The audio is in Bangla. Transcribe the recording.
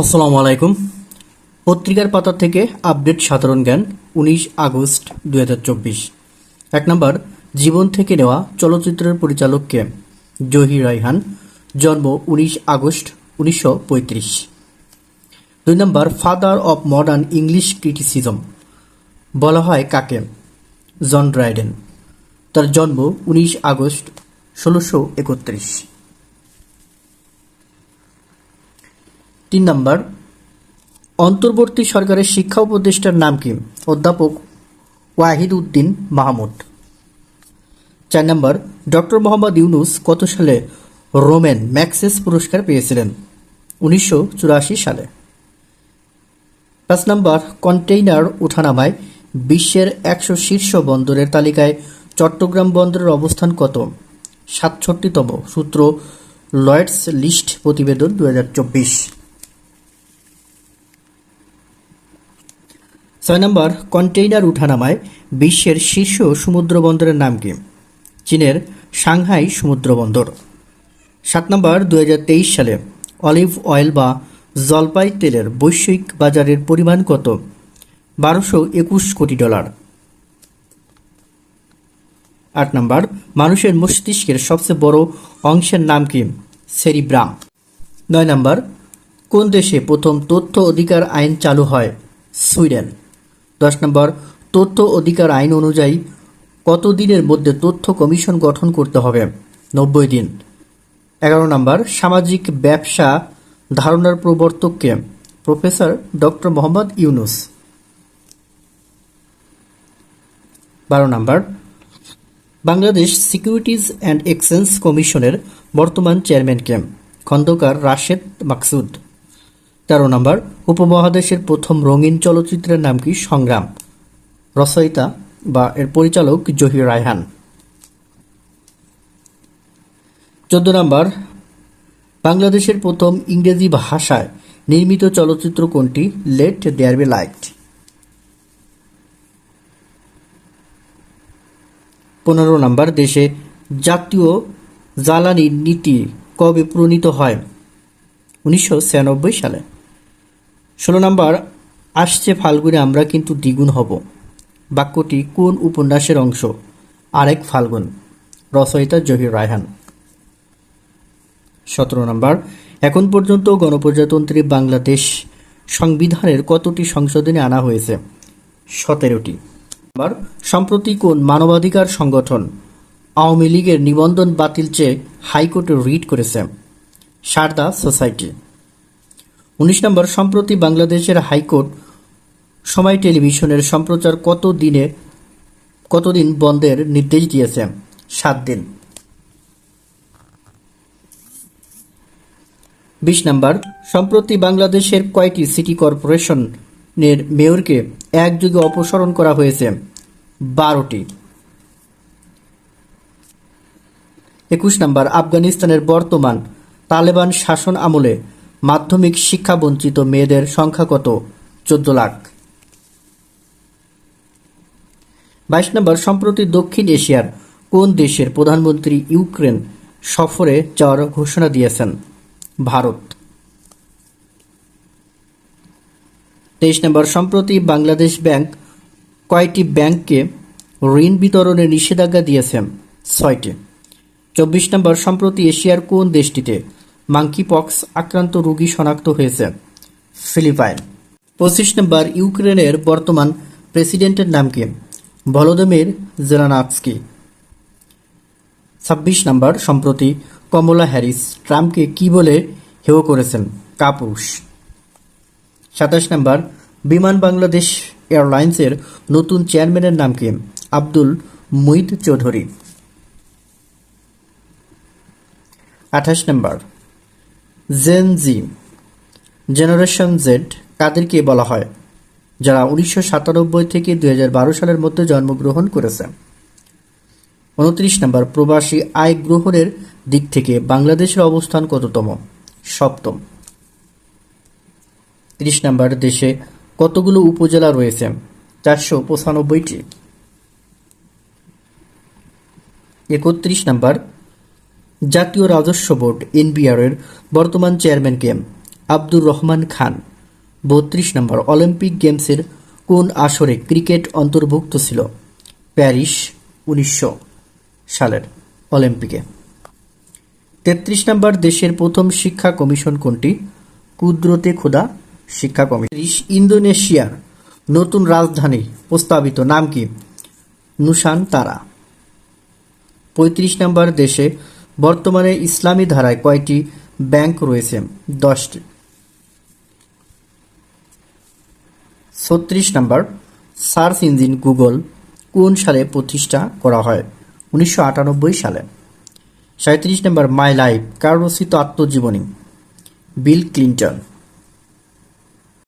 আসসালামু আলাইকুম। পত্রিকার পাতা থেকে আপডেট সাধারণ জ্ঞান, উনিশ আগস্ট দুই এক নম্বর, জীবন থেকে নেওয়া চলচ্চিত্রের পরিচালককে জহি রাইহান জন্ম উনিশ আগস্ট উনিশশো দুই নম্বর father of modern English criticism বলা হয় কাকে? John Dryden. তার জন্ম উনিশ আগস্ট ষোলোশো একত্রিশ। তিন নম্বর, অন্তর্বর্তী সরকারের শিক্ষা উপদেষ্টার নাম কি? অধ্যাপক ওয়াহিদ উদ্দিন মাহমুদ। চার নম্বর, ডক্টর মোহাম্মদ ইউনুস কত সালে রোমেন ম্যাক্সেস পুরস্কার পেয়েছিলেন? উনিশশো চুরাশি সালে। পাঁচ নম্বর, কন্টেইনার ওঠানামায় বিশ্বের একশো শীর্ষ বন্দরের তালিকায় চট্টগ্রাম বন্দরের অবস্থান কত? সাতষট্টিতম সূত্র লয়েডস লিস্ট প্রতিবেদন দু হাজার চব্বিশ। ছয় নম্বর, কন্টেইনার উঠানামায় বিশ্বের শীর্ষ সমুদ্র বন্দরের নাম কি? চীনের সাংহাই সমুদ্র বন্দর। সাত নম্বর দু হাজার তেইশ সালে অলিভ অয়েল বা জলপাই তেলের বৈশ্বিক বাজারের পরিমাণ কত? বারোশো একুশ কোটি ডলার। আট নম্বর, মানুষের মস্তিষ্কের সবচেয়ে বড় অংশের নাম কি? সেরিব্রাম। নয় নম্বর, কোন দেশে প্রথম তথ্য অধিকার আইন চালু হয়? সুইডেন। দশ নম্বর, তথ্য অধিকার আইন অনুযায়ী কত দিনের মধ্যে তথ্য কমিশন গঠন করতে হবে? নব্বই দিন। এগারো নম্বর, সামাজিক ব্যবসা ধারণার প্রবর্তককে প্রফেসর ডক্টর মোহাম্মদ ইউনুস। বারো নম্বর, বাংলাদেশ সিকিউরিটিজ অ্যান্ড এক্সচেঞ্জ কমিশনের বর্তমান চেয়ারম্যানকে খন্দকার রাশেদ মাকসুদ। তেরো নম্বর, উপমহাদেশের প্রথম রঙিন চলচ্চিত্রের নাম কি? সংগ্রাম। রচয়িতা বা এর পরিচালক জহির রায়হান। চোদ্দ নম্বর, বাংলাদেশের প্রথম ইংরেজি ভাষায় নির্মিত চলচ্চিত্র কোনটি? Let there be light. পনেরো নম্বর, দেশে জাতীয় জ্বালানি নীতি কবে প্রণীত হয়? উনিশশো ছিয়ানব্বই সালে। ষোলো নম্বর, আসছে ফাল্গুনে আমরা কিন্তু দ্বিগুণ হব। বাক্যটি কোন উপন্যাসের অংশ? আরেক ফাল্গুন। রচয়িতা জহির রায়হান। সতেরো নম্বর, এখন পর্যন্ত গণপ্রজাতন্ত্রী বাংলাদেশ সংবিধানের কতটি সংশোধনে আনা হয়েছে? সতেরোটি। নম্বর, সম্প্রতি কোন মানবাধিকার সংগঠন আওয়ামী লীগের নিবন্ধন বাতিল চেয়ে হাইকোর্টে রিট করেছে? সারদা সোসাইটি। উনিশ নম্বর, সম্প্রতি বাংলাদেশের হাইকোর্ট সময় টেলিভিশনের সম্প্রচার কত দিনে, কতদিন বন্ধের নির্দেশ দিয়েছে? সাত দিন। বিশ নম্বর, সম্প্রতি বাংলাদেশের কয়টি সিটি কর্পোরেশনের মেয়রকে একযোগে অপসারণ করা হয়েছে? বারোটি। একুশ নম্বর, আফগানিস্তানের বর্তমান তালেবান শাসন আমলে মাধ্যমিক শিক্ষা বঞ্চিত মেয়েদের সংখ্যা কত? চোদ্দ লাখ। বাইশ নম্বর, সম্প্রতি দক্ষিণ এশিয়ার কোন দেশের প্রধানমন্ত্রী ইউক্রেন সফরে যাওয়ার ঘোষণা দিয়েছেন? ভারত। তেইশ নম্বর, সম্প্রতি বাংলাদেশ ব্যাংক কয়টি ব্যাংককে ঋণ বিতরণে নিষেধাজ্ঞা দিয়েছেন ছয়টি। চব্বিশ নম্বর, সম্প্রতি এশিয়ার কোন দেশটিতে মাঙ্কি পক্স আক্রান্ত রোগী শনাক্ত হয়েছে। ফিলিপাইন। পঁচিশ নম্বর ইউক্রেনের বর্তমান প্রেসিডেন্টের নাম কি? Volodymyr Zelensky. ছাব্বিশ নম্বর, সম্প্রতি কমলা হ্যারিস ট্রাম্পকে কি বলে হেয় করেছেন? কাপুরুষ। সাতাশ নম্বর, বিমান বাংলাদেশ এয়ারলাইন্সের নতুন চেয়ারম্যানের নাম কি? আব্দুল মুইদ চৌধুরী। আঠাশ নম্বর জেন জি। জেনারেশন জেড, কাদেরকে বলা হয়, যারা উনিশশো সাতানব্বই থেকে দুই হাজার বারো সালের মধ্যে জন্মগ্রহণ করেছে। উনত্রিশ নম্বর, প্রবাসী আয় গ্রহণের দিক থেকে বাংলাদেশের অবস্থান কততম? সপ্তম। ত্রিশ নম্বর, দেশে কতগুলো উপজেলা রয়েছে? চারশো পঁচানব্বইটি। একত্রিশ নম্বর জাতীয় রাজস্ব বোর্ড, এনবিআর এর বর্তমান চেয়ারম্যান কে আব্দুর রহমান খান। বত্রিশ নম্বর, অলিম্পিক গেমসের কোন আসরে ক্রিকেট অন্তর্ভুক্ত ছিল? প্যারিস উনিশশো সালের অলিম্পিকে। তেত্রিশ নম্বর, দেশের প্রথম শিক্ষা কমিশন কোনটি? কুদরতে খোদা শিক্ষা কমিশন। ইন্দোনেশিয়ার নতুন রাজধানী প্রস্তাবিত নাম কি? নুসান তারা। পঁয়ত্রিশ নম্বর, দেশে বর্তমানে ইসলামী ধারায় কয়টি ব্যাংক রয়েছে? দশটি। ছত্রিশ নম্বর, সার্চ ইঞ্জিন গুগল কোন সালে প্রতিষ্ঠা করা হয়? উনিশশো আটানব্বই সালে। সাঁত্রিশ নম্বর, মাই লাইফ কার রচিত আত্মজীবনী। Bill Clinton.